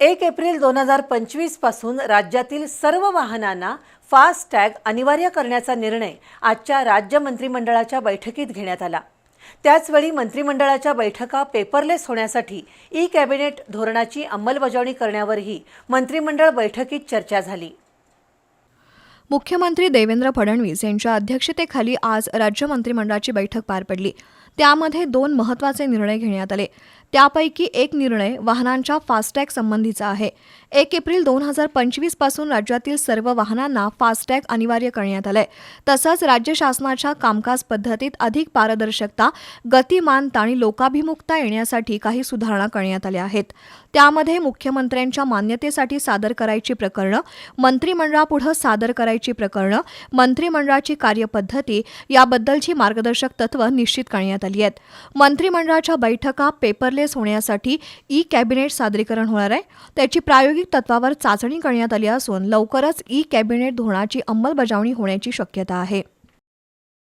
एक एप्रिल दोन हजार पंचवीसपासून राज्यातील सर्व वाहनांना फास्ट टॅग अनिवार्य करण्याचा निर्णय आजच्या राज्य मंत्रिमंडळाच्या बैठकीत घेण्यात आला. त्याचवेळी मंत्रिमंडळाच्या बैठका पेपरलेस होण्यासाठी ई कॅबिनेट धोरणाची अंमलबजावणी करण्यावरही मंत्रिमंडळ बैठकीत चर्चा झाली. मुख्यमंत्री देवेंद्र फडणवीस यांच्या अध्यक्षतेखाली आज राज्य मंत्रिमंडळाची बैठक पार पडली. त्यामध्ये दोन महत्त्वाचे निर्णय घेण्यात आले. त्यापैकी एक निर्णय वाहनांच्या फास्टॅग संबंधीचा आहे. एक एप्रिल दोन हजार पंचवीसपासून राज्यातील सर्व वाहनांना फास्टॅग अनिवार्य करण्यात आलंय. तसंच राज्य शासनाच्या कामकाज पद्धतीत अधिक पारदर्शकता गतिमानता आणि लोकाभिमुखता येण्यासाठी काही सुधारणा करण्यात आल्या आहेत. त्यामध्ये मुख्यमंत्र्यांच्या मान्यतेसाठी सादर करायची प्रकरणं मंत्रिमंडळापुढं सादर करायची प्रकरणं मंत्रिमंडळाची कार्यपद्धती याबद्दलची मार्गदर्शक तत्व निश्चित करण्यात आली आहेत. मंत्रिमंडळाच्या बैठका पेपरलेस होण्यासाठी ई कॅबिनेट सादरीकरण होणार आहे. त्याची प्रायोगिक तत्वावर चाचणी करण्यात आली असून लवकरच ई कॅबिनेट धोरणाची अंमलबजावणी होण्याची शक्यता आहे.